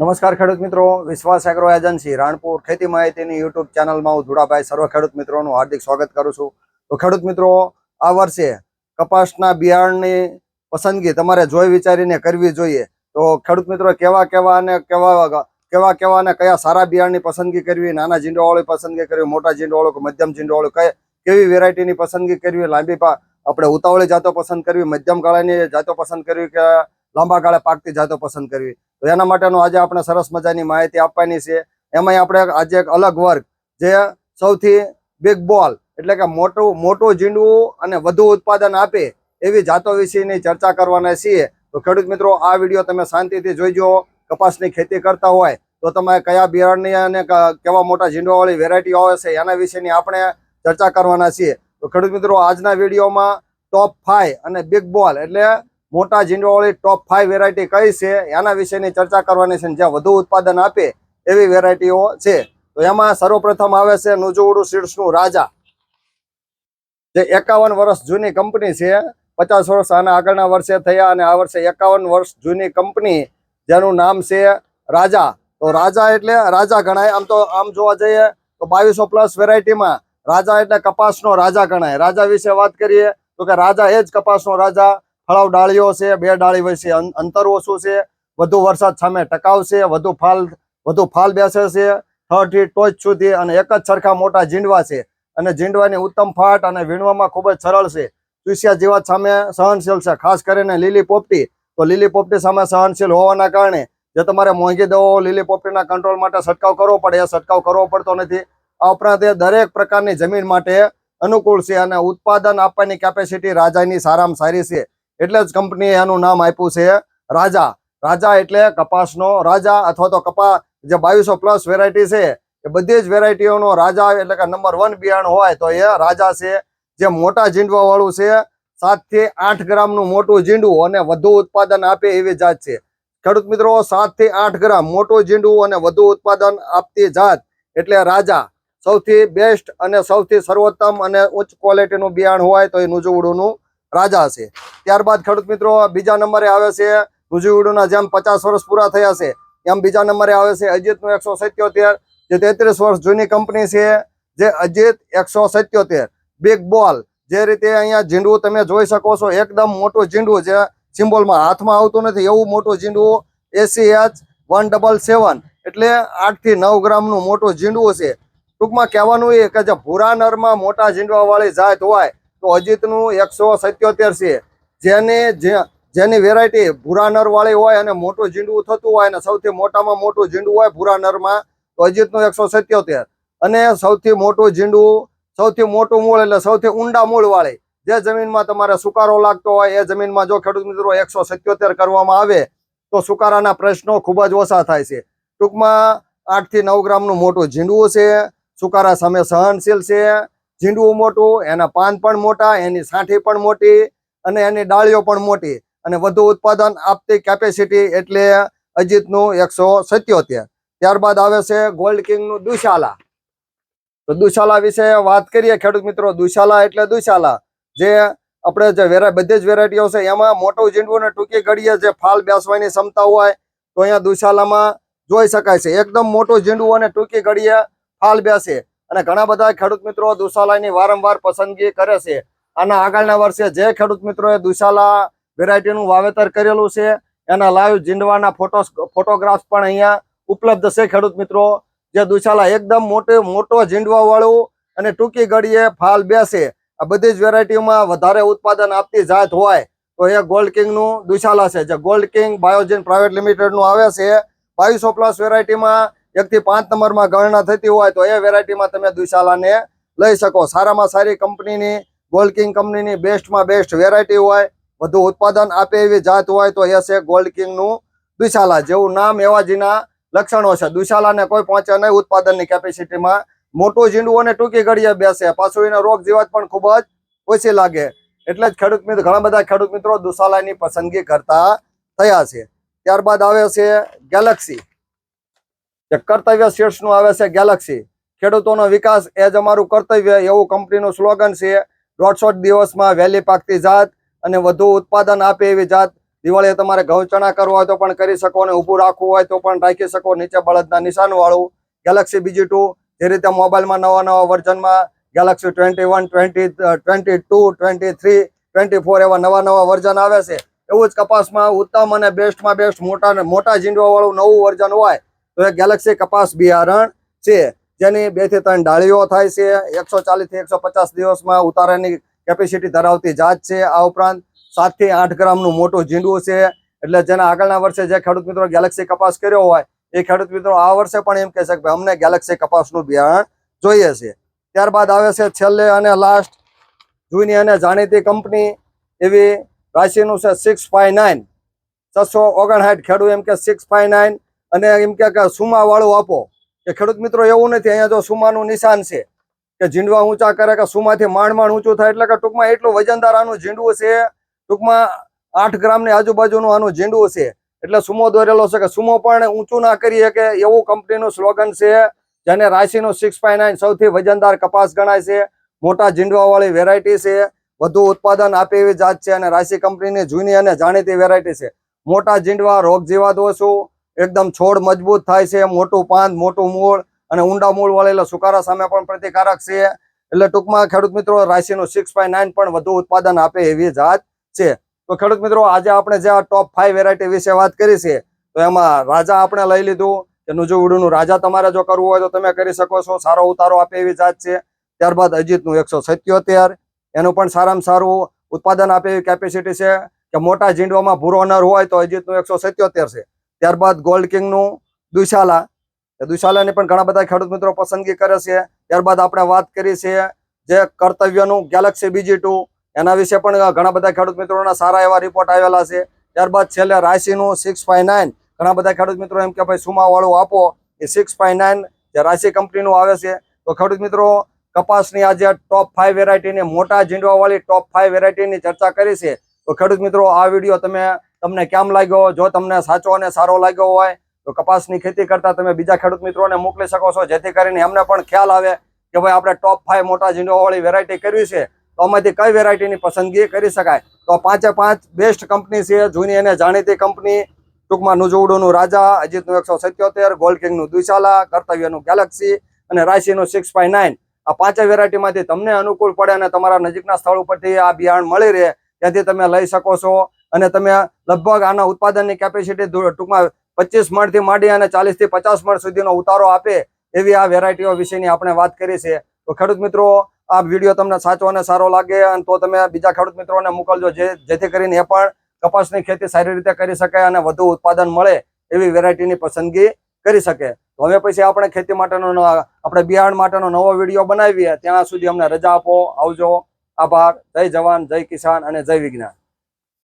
નમસ્કાર ખેડૂત મિત્રો, વિશ્વાસ એગ્રો એજન્સી રાણપુર ખેતી માહિતીની યુટ્યુબ ચેનલમાં હું ધુડાભાઈ સર્વ ખેડૂત મિત્રોનું હાર્દિક સ્વાગત કરું છું. તો ખેડૂત મિત્રો, આ વર્ષે કપાસના બિયારણની પસંદગી તમારે જોઈ વિચારીને કરવી જોઈએ. તો ખેડૂત મિત્રો, કેવા કેવા અને કેવા કેવા કેવા અને કયા સારા બિયારણની પસંદગી કરવી, નાના જીંડોવાળી પસંદગી કરવી, મોટા જીંડોવાળું કે મધ્યમ જીંડોવાળું કઈ, કેવી વેરાયટીની પસંદગી કરવી, લાંબી આપણે ઉતાવળી જાતો પસંદ કરવી, મધ્યમ ગાળાની જાતો પસંદ કરવી કે લાંબા ગાળે પાકતી જાતો પસંદ કરવી? તો એના માટેનું આજે આપણે સરસ મજાની માહિતી આપવાની છે. એમાં આપણે આજે એક અલગ વર્ગ જે સૌથી બિગ બોલ એટલે કે મોટું મોટું ઝીંડવું અને વધુ ઉત્પાદન આપે એવી જાતો વિશેની ચર્ચા કરવાના છીએ. તો ખેડૂત મિત્રો, આ વીડિયો તમે શાંતિથી જોઈજો. કપાસની ખેતી કરતા હોય તો તમે કયા બિયારણની અને કેવા મોટા ઝીંડવાવાળી વેરાયટીઓ આવે છે એના વિશેની આપણે ચર્ચા કરવાના છીએ. તો ખેડૂત મિત્રો, આજના વિડીયોમાં ટોપ ફાઈવ અને બિગ બોલ એટલે મોટા ઝીંડવાવાળી ટોપ ફાઈવ વેરાયટી કઈ છે? એના વિશેની ચર્ચા કરવાની છે જ્યાં વધુ ઉત્પાદન આપે એવી વેરાયટીઓ છે. તો એમાં સર્વપ્રથમ આવે છે નુજુવડું સીડ્સનું રાજા. જે એકાવન વર્ષ જૂની કંપની છે. પચાસ વર્ષ આના આગળના વર્ષે થયા અને આ વર્ષે એકાવન વર્ષ જૂની કંપની જેનું નામ છે રાજા. તો રાજા એટલે રાજા ગણાય. આમ તો આમ જોવા જઈએ તો બાવીસો પ્લસ વેરાયટીમાં રાજા એટલે કપાસનો રાજા ગણાય. રાજા વિશે વાત કરીએ તો કે રાજા એ જ કપાસનો રાજા ફળાવ ડાળીઓ છે, બે ડાળી વચ્ચે છે અંતર ઓછું છે, વધુ વરસાદ સામે ટકાવશે વધુ ફાલ વધુ ફાલ બેસે છે થર્ડ ટોચ સુધી અને એક જ સરખા મોટા ઝીંડવા છે. અને જીંડવાની ઉત્તમ ફાટ અને વીણવામાં ખૂબ જ સરળ છે. ચૂસ્યા જીવાત સામે સહનશીલ છે, ખાસ કરીને લીલી પોપટી. તો લીલી પોપટી સામે સહનશીલ હોવાના કારણે જે તમારે મોંઘી દવાઓ લીલી પોપટીના કંટ્રોલ માટે છંટકાવ કરવો પડે, એ છંટકાવ કરવો પડતો નથી. આ ઉપરાંત દરેક પ્રકારની જમીન માટે અનુકૂળ છે અને ઉત્પાદન આપવાની કેપેસિટી રાજાની સારામાં સારી છે. એટલે જ કંપનીએ એનું નામ આપ્યું છે રાજા. રાજા એટલે કપાસનો રાજા અથવા તો કપા જે બાવીસો પ્લસ વેરાયટી છે, એ બધી જ વેરાયટીઓનો રાજા એટલે કે નંબર વન બિયારણ હોય તો એ રાજા છે. જે મોટા ઝીંડવા વાળું છે, સાતથી આઠ ગ્રામનું મોટું ઝીંડવું અને વધુ ઉત્પાદન આપે એવી જાત છે. ખેડૂત મિત્રો, સાતથી આઠ ગ્રામ મોટું ઝીંડવું અને વધુ ઉત્પાદન આપતી જાત એટલે રાજા. સૌથી બેસ્ટ અને સૌથી સર્વોત્તમ અને ઉચ્ચ ક્વોલિટીનું બિયારણ હોય તો એ નુજુવડુનું રાજા છે ત્યારબાદ ખેડૂત મિત્રો, બીજા નંબરે આવે છે નુજુવડુના જેમ પચાસ વર્ષ પૂરા થયા છે, એમ બીજા નંબરે આવે છે અજીતનું એકસો સત્યોતેર, જે તેત્રીસ વર્ષ જૂની કંપની છે, જે અજીત એકસો સત્યોતેર. બિગ બોલ જે રીતે અહીંયા ઝીંડવું તમે જોઈ શકો છો, એકદમ મોટું ઝીંડવું છે, સિમ્બોલમાં હાથમાં આવતું નથી, એવું મોટું ઝીંડવું AC H one double seven એટલે આઠથી નવ ગ્રામનું મોટું ઝીંડવું છે. ટૂંકમાં કહેવાનું એ કે જે ભૂરા નરમાં મોટા ઝીંડવા વાળી જાત હોય તો અજીતનું એકસો સત્યોતેર છે. જેની જેની વેરાયટી ભૂરા નરવાળી હોય અને મોટું ઝીંડવું થતું હોય અને સૌથી મોટામાં મોટું ઝીંડું હોય ભૂરા નરમાં, તો અજીતનું એકસો સત્યોતેર. અને સૌથી મોટું ઝીંડવું, સૌથી મોટું મૂળ એટલે સૌથી ઊંડા મૂળ વાળી. જે જમીનમાં તમારે સુકારો લાગતો હોય, એ જમીનમાં જો ખેડૂત મિત્રો એકસો સત્યોતેર કરવામાં આવે, તો સુકારાના પ્રશ્નો ખૂબ જ ઓછા થાય છે. ટૂંકમાં આઠથી નવ ગ્રામનું મોટું ઝીંડવું છે. સુકારા સામે સહનશીલ છે. ઝીંડવું મોટું, એના પાન પણ મોટા, એની સાંઠી પણ મોટી અને એની ડાળીઓ પણ મોટી. અને વધુ ઉત્પાદન આપતી કેપેસિટી એટલે અજીતનું એકસો સત્યોતેર. ત્યારબાદ આવે છે ગોલ્ડ કિંગનું દુશાલા. તો દુશાલા વિશે વાત કરીએ ખેડૂત મિત્રો. દુશાલા એટલે દુશાલા. જે આપણે જે વેરા, બધી જ વેરાયટીઓ છે, એમાં મોટું ઝીંડવું ને ટૂંકી ઘડીએ જે ફાલ બેસવાની ક્ષમતા હોય, તો અહીંયા દુશાલામાં જોઈ શકાય છે. એકદમ મોટું ઝીંડવું અને ટૂંકી ઘડીએ ફાલ બેસે. અને ઘણા બધા ખેડૂત મિત્રો દુશાલાની વારંવાર પસંદગી કરે છે. આના આગળના વર્ષે જે ખેડૂત મિત્રોએ દુશાલા વેરાયટીનું વાવેતર કરેલું છે, એના લાઈવ જીંડવાના ફોટો ફોટોગ્રાફ્સ પણ અહીંયા ઉપલબ્ધ છે ખેડૂત મિત્રો. જે દુશાલા એકદમ મોટો મોટો ઝીંડવા વાળું અને ટૂંકી ઘડીએ ફાલ બેસે. આ બધી જ વેરાયટીમાં વધારે ઉત્પાદન આપતી જાત હોય તો એ ગોલ્ડ કિંગનું દુશાલા છે. જે ગોલ્ડ કિંગ બાયોજિન પ્રાઇવેટ લિમિટેડનું આવે છે. બાવીસો પ્લસ વેરાયટીમાં એકથી પાંચ નંબરમાં ગણના થતી હોય તો એ વેરાયટીમાં તમે દુશાલાને લઈ શકો. સારામાં સારી કંપનીની ગોલ્ડ કિંગ કંપનીની બેસ્ટમાં બેસ્ટ વેરાયટી હોય, વધુ ઉત્પાદન આપે એવી જાત હોય તો એ છે ગોલ્ડ કિંગનું દુશાલા. જેવું નામ એવા જીના લક્ષણો છે. દુશાલાને કોઈ પહોંચે નહીં ઉત્પાદનની કેપેસિટીમાં મોટું ઝીંડવું અને ટૂંકી ઘડીએ બેસે. પાછું એને રોગ જીવાત પણ ખૂબ જ ઓછી લાગે. એટલે જ ખેડૂત મિત્રો, ઘણા બધા ખેડૂત મિત્રો દુશાલાની પસંદગી કરતા થયા છે. ત્યારબાદ આવે છે ગેલેક્સી જે કર્તવ્ય શીર્ષનું આવે છે ગેલેક્સી. ખેડૂતોનો વિકાસ એ જ અમારું કર્તવ્ય, એવું કંપનીનું સ્લોગન છે, દોઢસો દિવસમાં વહેલી પાકતી જાત અને વધુ ઉત્પાદન આપે એવી જાત. દિવાળીએ તમારે ઘઉં ચણા કરવો હોય તો પણ કરી શકો અને ઊભું રાખવું હોય તો પણ રાખી શકો, નીચે બળદના નિશાનવાળું. ગેલેક્સી બીજી ટુ, જે રીતે મોબાઈલમાં નવા નવા વર્ઝનમાં Galaxy twenty one, twenty twenty two, twenty three, twenty four એવા નવા નવા વર્ઝન આવે છે. એવું જ કપાસમાં ઉત્તમ અને બેસ્ટમાં બેસ્ટ મોટા મોટા ઝીંડવાવાળું નવું વર્ઝન હોય તો એ ગેલેક્સી કપાસ બિયારણ છે, જેની બેથી ત્રણ ડાળીઓ થાય છે, એકસો ચાલીસથી એકસો પચાસ દિવસમાં ઉતારાની કેપેસિટી ધરાવતી જાત છે. આ ઉપરાંત સાતથી આઠ ગ્રામનું મોટું ઝીંડું છે, એટલે જેના આગળના વર્ષે જે ખેડૂત મિત્રો ગેલેક્સી કપાસ કર્યો હોય, એ ખેડૂત મિત્રો આ વર્ષે પણ એમ કહી શકે અમને ગેલેક્સી કપાસનું બિયારણ જોઈએ છે. ત્યારબાદ આવે છે છેલ્લે અને લાસ્ટ જૂની અને જાણીતી કંપની એવી રાશિનું છે સિક્સ ફાઈવ નાઇન છસો ઓગણસાઠ ખેડૂત એમ કે સિક્સ ફાઈવ નાઇન અને એમ કે સુમા વાળો આપો. કે ખેડૂત મિત્રો, એવું નથી, અહીંયા જો સુમાનું નિશાન છે કે ઝીંડવા ઊંચા કરે કે સુમાથી માંડ માંડ ઊંચું થાય, એટલે કે ટૂંકમાં એટલું વજનદાર આનું ઝીંડવું છે. ટૂંકમાં આઠ ગ્રામની આજુબાજુનું આનું ઝીંડવું છે. એટલે સુમો દોરેલો છે કે સુમો પણ ઊંચું ના કરી શકે એવું કંપનીનું સ્લોગન છે, જેને રાશિનું સિક્સ સૌથી વજનદાર કપાસ ગણાય છે. મોટા ઝીંડવા વાળી વેરાયટી છે. વધુ ઉત્પાદન આપે એવી જાત છે અને રાશિ કંપનીની જૂની અને જાણીતી વેરાયટી છે. મોટા ઝીંડવા રોગ જીવાત ઓછું એકદમ છોડ મજબૂત થાય છે, મોટું પાન મોટું મૂળ અને ઊંડા મૂળ વળેલા સુકારા સામે પણ પ્રતિકારક છે. એટલે ટૂંકમાં ખેડૂત મિત્રો રાશિનું સિક્સ પણ વધુ ઉત્પાદન આપે એવી જાત છે. તો ખેડૂત મિત્રો, આજે આપણે જે આ ટોપ ફાઈવ વેરાયટી વિશે વાત કરી છે, તો એમાં રાજા આપણે લઈ લીધું. કે નુજુવડુનું રાજા તમારે જો કરવું હોય તો તમે કરી શકો છો. સારો ઉતારો આપે એવી જાત છે. ત્યારબાદ અજીતનું એકસો સત્યોતેર. એનું પણ સારામાં સારું ઉત્પાદન આપે એવી કેપેસિટી છે કે મોટા ઝીંડવામાં ભૂરો નર હોય તો અજીતનું એકસો સત્યોતેર છે. ત્યારબાદ ગોલ્ડ કિંગનું દુશાલા. દુશાલાની પણ ઘણા બધા ખેડૂત મિત્રો પસંદગી કરે છે. ત્યારબાદ આપણે વાત કરી છે જે કર્તવ્યનું ગેલેક્સી બીજી ટુ. એના વિશે પણ ઘણા બધા ખેડૂત મિત્રોના સારા એવા રિપોર્ટ આવેલા છે. ત્યારબાદ છેલ્લે રાશિનું સિક્સ ફાઈવ નાઇન ઘણા બધા ખેડૂત મિત્રો એમ કે ભાઈ સુમા વાળું આપો. એ સિક્સ ફાઈવ નાઇન જે રાશિ કંપનીનું આવે છે. તો ખેડૂત મિત્રો કપાસની આજે ટોપ ફાઈવ વેરાયટીની મોટા ઝીંડવાવાળી ટોપ ફાઈવ વેરાયટીની ચર્ચા કરી છે. તો ખેડૂત મિત્રો આ વીડિયો તમે તમને કેમ લાગ્યો? જો તમને સાચો અને સારો લાગ્યો હોય, તો કપાસની ખેતી કરતા તમે બીજા ખેડૂત મિત્રોને મોકલી શકો છો. જેથી કરીને એમને પણ ખ્યાલ આવે કે ભાઈ, આપણે ટોપ ફાઈવ મોટા ઝીંડોવાળી વેરાયટી કરવી છે. તો આમાંથી કઈ વેરાયટીની પસંદગી કરી શકાય? તો પાંચે પાંચ બેસ્ટ કંપની છે, જૂની અને જાણીતી કંપની ટૂંકમાં નુજુવડુનું રાજા, અજીતનું એકસો સત્યોતેર ગોલ્ડકિંગનું દ્વિશાલા કર્તવ્યનું ગેલેક્સી અને રાશિનું સિક્સ ફાઈવ નાઇન આ પાંચે વેરાયટીમાંથી તમને અનુકૂળ પડે અને તમારા નજીકના સ્થળ ઉપરથી આ બિયારણ મળી રહે. ત્યાંથી તમે લઈ શકો છો. અને તમે લગભગ આના ઉત્પાદનની કેપેસિટી ટૂંકમાં પચીસ મણથી માંડી અને ચાલીસથી પચાસ મણ સુધીનો ઉતારો આપે એવી આ વેરાયટીઓ વિશેની આપણે વાત કરી છે. તો ખેડૂત મિત્રો, આ વીડિયો તમને સાચો અને સારો લાગે અને તો તમે બીજા ખેડૂત મિત્રોને મોકલજો જેથી કરીને એ પણ કપાસની ખેતી સારી રીતે કરી શકે અને વધુ ઉત્પાદન મળે એવી વેરાયટીની પસંદગી કરી શકે. તો હવે પછી આપણે ખેતી માટેનો આપણે બિયારણ માટેનો નવો વીડિયો બનાવીએ. ત્યાં સુધી અમને રજા આપો, આવજો. આભાર. જય જવાન, જય કિસાન અને જય વિજ્ઞાન.